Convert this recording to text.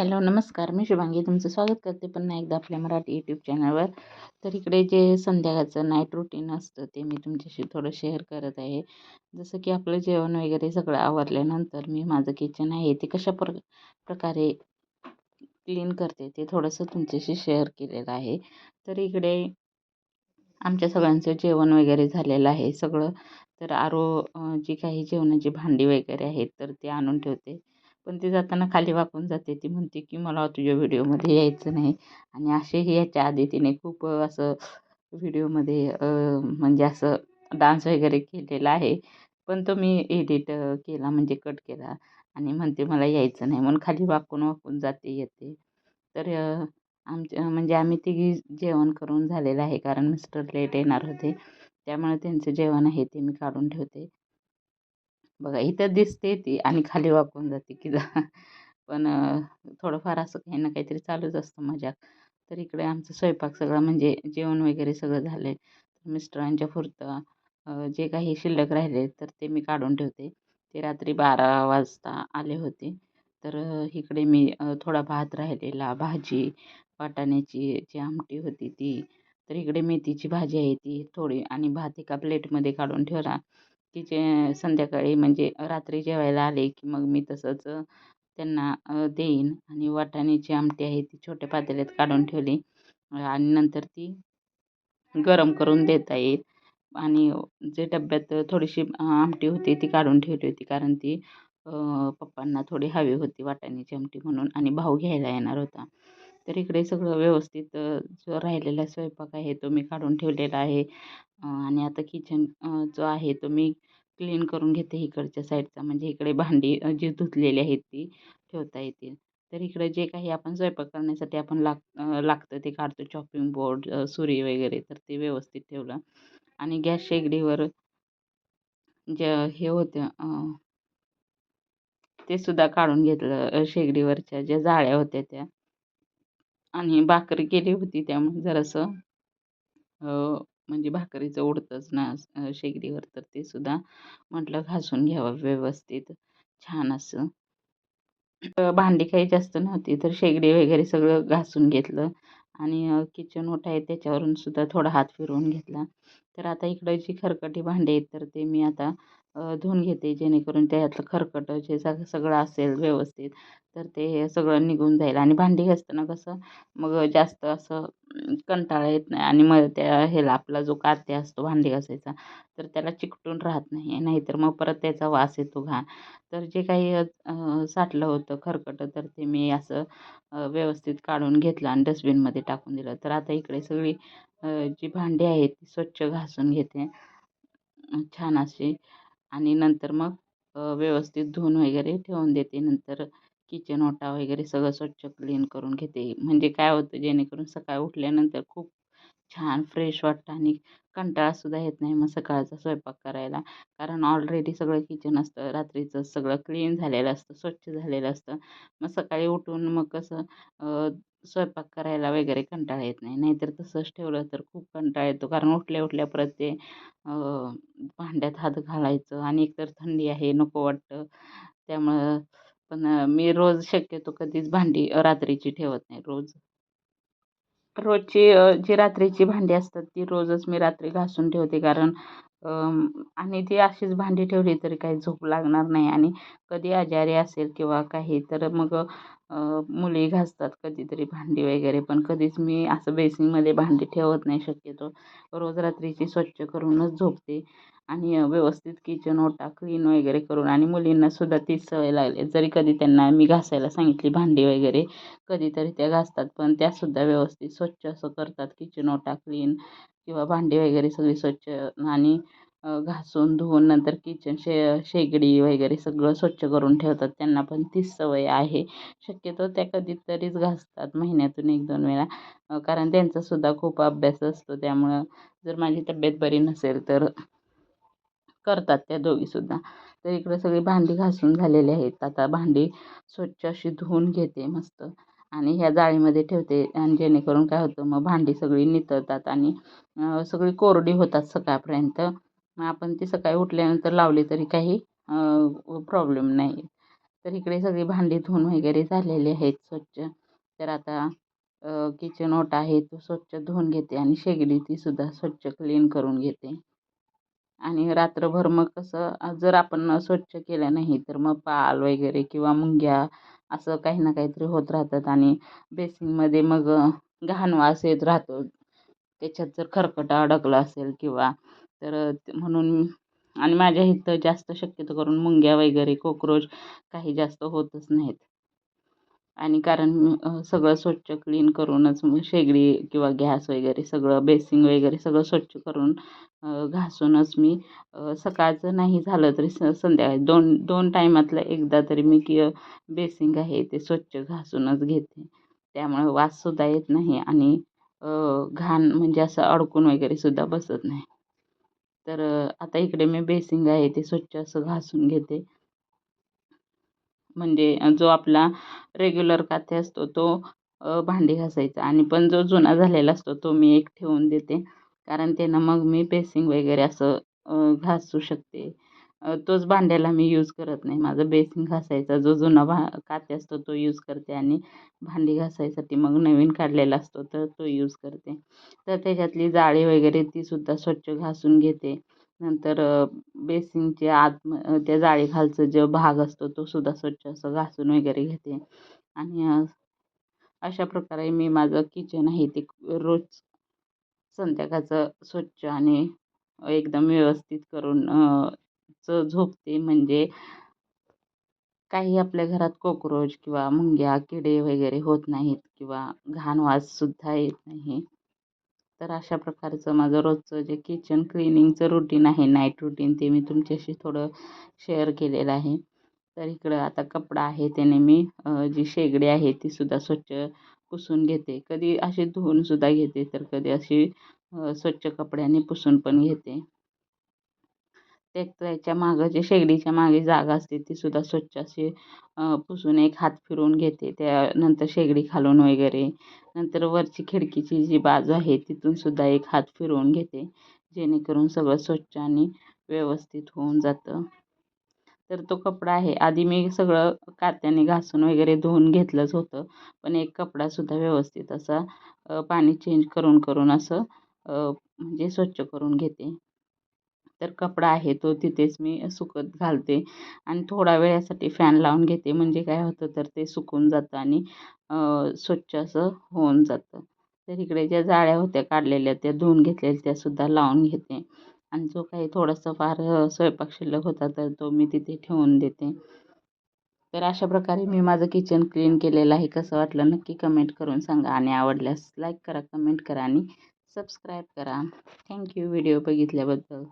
Hello नमस्कार. मी शुभांगी. तुमचं स्वागत करते पुन्हा एकदा आपल्या मराठी यूट्यूब चॅनलवर तर इकडे जे संध्याकाळचं नाईट रुटीन असतं ते मी तुमच्याशी थोडं शेअर करत आहे. जसं की आपलं जेवण वगैरे सगळं आवरल्यानंतर मी माझं किचन आहे ते कशा प्र प्रकारे क्लीन करते ते थोडंसं तुमच्याशी शेअर केलेलं आहे. तर इकडे आमच्या सगळ्यांचं जेवण वगैरे झालेलं आहे सगळं. तर आरो जी काही जेवणाची भांडी वगैरे आहेत तर ते आणून ठेवते. पण ती जाताना खाली वाकून जाते. ती म्हणते की मला तुझ्या व्हिडिओमध्ये यायचं नाही. आणि असेही याच्या आधी तिने खूप असं व्हिडिओमध्ये म्हणजे असं डान्स वगैरे केलेला आहे. पण तो मी एडिट केला म्हणजे कट केला. आणि म्हणते मला यायचं नाही. म्हणून खाली वाकून वाकून जाते येते. तर आमच्या म्हणजे आम्ही तिघी जेवण करून झालेलं आहे. कारण मिस्टर लेट येणार होते. त्यामुळे त्यांचं जेवण आहे ते मी काढून ठेवते. बघा इथं दिसते ती आणि खाली वाकून जाते की जा. पण थोडंफार असं काही ना काहीतरी चालूच असतं मजाक तर इकडे आमचं स्वयंपाक सगळं म्हणजे जेवण वगैरे सगळं झालं आहे मिस्टरांच्या पुरतं जे काही शिल्लक राहिले तर ते मी काढून ठेवते. ते रात्री बारा वाजता आले होते. तर इकडे मी थोडा भात राहिलेला भाजी वाटाण्याची जी आमटी होती ती. तर इकडे मेथीची भाजी आहे ती थोडी आणि भात एका प्लेटमध्ये काढून ठेवला. की जे संध्याकाळी म्हणजे रात्री जेवायला आले की मग मी तसंच त्यांना देईन आणि वाटाण्याची आमटी आहे ती छोट्या पातेल्यात काढून ठेवली. आणि नंतर ती गरम करून देता येईल. आणि जे डब्यात थोडीशी आमटी होती ती काढून ठेवली होती कारण ती पप्पांना थोडी हवी होती वाटाण्याची आमटी म्हणून आणि भाऊ घ्यायला येणार होता. तर इकडे सगळं व्यवस्थित जो राहिलेला स्वयंपाक आहे तो मी काढून ठेवलेला आहे. आणि आता किचन जो आहे तो मी क्लीन करून घेते इकडच्या साईडचा म्हणजे इकडे भांडी जी धुतलेली आहेत ती ठेवता येतील. तर इकडे जे काही आपण स्वयंपाक करण्यासाठी आपण लाग लागतं ते काढतो. चॉपिंग बोर्ड सुरी वगैरे तर ते व्यवस्थित ठेवलं. आणि गॅस शेगडीवर ज्या हे होत्या ते सुद्धा काढून घेतलं. शेगडीवरच्या ज्या जाळ्या होत्या त्या. आणि भाकरी केली होती त्यामुळे जरासं म्हणजे भाकरीचं उडतंच ना शेगडीवर तर ते सुद्धा म्हटलं घासून घ्यावं व्यवस्थित छान असं. भांडी काही जास्त नव्हती तर शेगडी वगैरे सगळं घासून घेतलं आणि किचन ओट आहे त्याच्यावरून सुद्धा थोडा हात फिरवून घेतला. तर आता इकडं जी खरकटी भांडी आहेत तर ते मी आता धुवून घेते जेणेकरून त्यातलं खरकट जे सगळं असेल व्यवस्थित तर ते सगळं निघून जाईल. आणि भांडी घासताना कसं मग जास्त असं कंटाळा येत नाही आणि मग त्या ह्याला आपला जो कात्या असतो भांडी घासायचा तर त्याला चिकटून राहत नाही नाहीतर मग परत त्याचा वास येतो घाण. तर जे काही साठलं होतं खरकटं तर ते मी असं व्यवस्थित काढून घेतलं आणि डस्टबिनमध्ये टाकून दिलं. तर आता इकडे सगळी जी भांडी आहेत ती स्वच्छ घासून घेते. छान अशी आणि नंतर मग व्यवस्थित धुवून वगैरे ठेवून देते. नंतर किचन ओटा वगैरे सगळं स्वच्छ क्लीन करून घेते. म्हणजे काय होतं जेणेकरून सकाळी उठल्यानंतर खूप छान फ्रेश वाटतं आणि कंटाळासुद्धा येत नाही मग सकाळचा स्वयंपाक करायला. कारण ऑलरेडी सगळं किचन असतं रात्रीचं सगळं क्लीन झालेलं असतं स्वच्छ झालेलं असतं. मग सकाळी उठून मग कसं स्वयंपाक करायला वगैरे कंटाळा येत नाही. नाहीतर तसंच ठेवलं तर खूप कंटाळा येतो. कारण उठल्या उठल्या परत ते भांड्यात हात घालायचं आणि एकतर थंडी आहे नको वाटतं. त्यामुळं पण मी रोज शक्यतो कधीच भांडी रात्रीची ठेवत नाही रोज. रोजची जी रात्रीची भांडी असतात ती रोजच मी रात्री घासून ठेवते. कारण आणि ती अशीच भांडी ठेवली तरी काही झोप लागणार नाही. आणि कधी आजारी असेल किंवा काही तर मग मुली घासतात कधीतरी भांडी वगैरे पण कधीच मी असं बेसिनमध्ये भांडी ठेवत नाही शक्यतो. रोज रात्रीची स्वच्छ करूनच झोपते आणि व्यवस्थित किचन ओटा क्लीन वगैरे करून आणि मुलींनासुद्धा तीच सवय लागली. जरी कधी त्यांना मी घासायला सांगितली भांडी वगैरे कधीतरी त्या घासतात पण त्यासुद्धा व्यवस्थित स्वच्छ असं करतात. किचन ओटा क्लीन किंवा भांडी वगैरे सगळी स्वच्छ आणि घासून धुवून नंतर किचन शे शेगडी वगैरे सगळं स्वच्छ करून ठेवतात. त्यांना पण तीच सवय आहे. शक्यतो त्या कधीतरीच घासतात महिन्यातून एक दोन वेळा कारण त्यांचासुद्धा खूप अभ्यास असतो. त्यामुळं जर माझी तब्येत बरी नसेल तर करतात त्या दोघीसुद्धा तर इकडं सगळी भांडी घासून झालेली आहेत. आता भांडी स्वच्छ अशी धुवून घेते मस्त. आणि ह्या जाळीमध्ये ठेवते. आणि जेणेकरून काय होतं मग भांडी सगळी नितळतात आणि सगळी कोरडी होतात सकाळपर्यंत. मग आपण ती सकाळी उठल्यानंतर लावली तरी काही प्रॉब्लेम नाही. तर इकडे सगळी भांडी धुवून वगैरे झालेली आहेत स्वच्छ. तर आता किचन ओटा आहे तो स्वच्छ धुवून घेते आणि शेगडी तीसुद्धा स्वच्छ क्लीन करून घेते. आणि रात्रभर मग कसं जर आपण स्वच्छ केलं नाही तर मग पाल वगैरे किंवा मुंग्या असं काही ना काहीतरी होत राहतात आणि बेसिनमध्ये मग घाण वास येत राहतो. त्याच्यात जर खरकटा अडकला असेल किंवा तर म्हणून आणि माझ्या इथं जास्त शक्यतो करून मुंग्या वगैरे कोक्रोच काही जास्त होतच नाहीत. आणि कारण सगळं स्वच्छ क्लीन करूनच शेगडी किंवा गॅस वगैरे सगळं बेसिंग वगैरे सगळं स्वच्छ करून घासूनच मी सकाळचं नाही झालं तरी स संध्याकाळी दोन दोन टायमातलं एकदा तरी मी की बेसिंग आहे ते स्वच्छ घासूनच घेते. त्यामुळे वाससुद्धा येत नाही आणि घाण म्हणजे असं अडकून वगैरे सुद्धा बसत नाही. तर आता इकडे मी बेसिंग आहे ते स्वच्छ असं घासून घेते. म्हणजे जो आपला रेग्युलर काथे असतो तो भांडी घासायचा आणि पण जो जुना झालेला असतो तो मी एक ठेवून देते. कारण त्यानं मग मी बेसिंग वगैरे असं घासू शकते. तोच भांड्याला मी यूज करत नाही. माझं बेसिन घासायचा जो जुना भा काते असतो तो यूज करते आणि भांडी घासायसाठी मग नवीन काढलेला असतो तर तो यूज करते. तर त्याच्यातली जाळी वगैरे तीसुद्धा स्वच्छ घासून घेते. नंतर बेसिनचे आत त्या जाळीखालचं जो भाग असतो तो सुद्धा स्वच्छ असं घासून वगैरे घेते. आणि अशा प्रकारे मी माझं किचन आहे ते रोज संध्याकाळचं स्वच्छ आणि एकदम व्यवस्थित करून च झोपते म्हणजे काही आपल्या घरात कोक्रोच किंवा मुंग्या किडे वगैरे होत नाहीत किंवा घाण वाससुद्धा येत नाही. तर अशा प्रकारचं माझं रोजचं जे किचन क्लिनिंगचं रुटीन आहे नाईट रुटीन ते मी तुमच्याशी थोडं शेअर केलेलं आहे. तर इकडं आता कपडा आहे त्याने मी जी शेगडी आहे तीसुद्धा स्वच्छ पुसून घेते. कधी अशी धुवूनसुद्धा घेते तर कधी अशी स्वच्छ कपड्याने पुसून पण घेते. टेकड्याच्या त्याच्या मागं जे शेगडीच्या मागे जागा असते तीसुद्धा स्वच्छ अशी पुसून एक हात फिरवून घेते. त्यानंतर शेगडी खालून वगैरे. नंतर वरची खिडकीची जी बाजू आहे तिथून सुद्धा एक हात फिरवून घेते. जेणेकरून सगळं स्वच्छ आणि व्यवस्थित होऊन जातं. तर तो कपडा आहे. आधी मी सगळं कात्याने घासून वगैरे धुवून घेतलंच होतं. पण एक कपडासुद्धा व्यवस्थित असा पाणी चेंज करून करून असं म्हणजे स्वच्छ करून घेते. तर कपडा आहे तो तिथेच मी सुकत घालते. आणि थोडा वेळासाठी फॅन लावून घेते. म्हणजे काय होतं तर ते सुकून जातं आणि स्वच्छ असं होऊन जातं. तर इकडे ज्या जाळ्या होत्या काढलेल्या त्या धुवून घेतलेल्या त्यासुद्धा लावून घेते. आणि जो काही थोडासा फार स्वयंपाक शिल्लक होता तर तो मी तिथे ठेवून देते. तर अशा प्रकारे मी माझं किचन क्लीन केलेलं आहे. कसं वाटलं नक्की कमेंट करून सांगा. आणि आवडल्यास लाईक करा कमेंट करा आणि सबस्क्राईब करा. Thank you video बघितल्याबद्दल.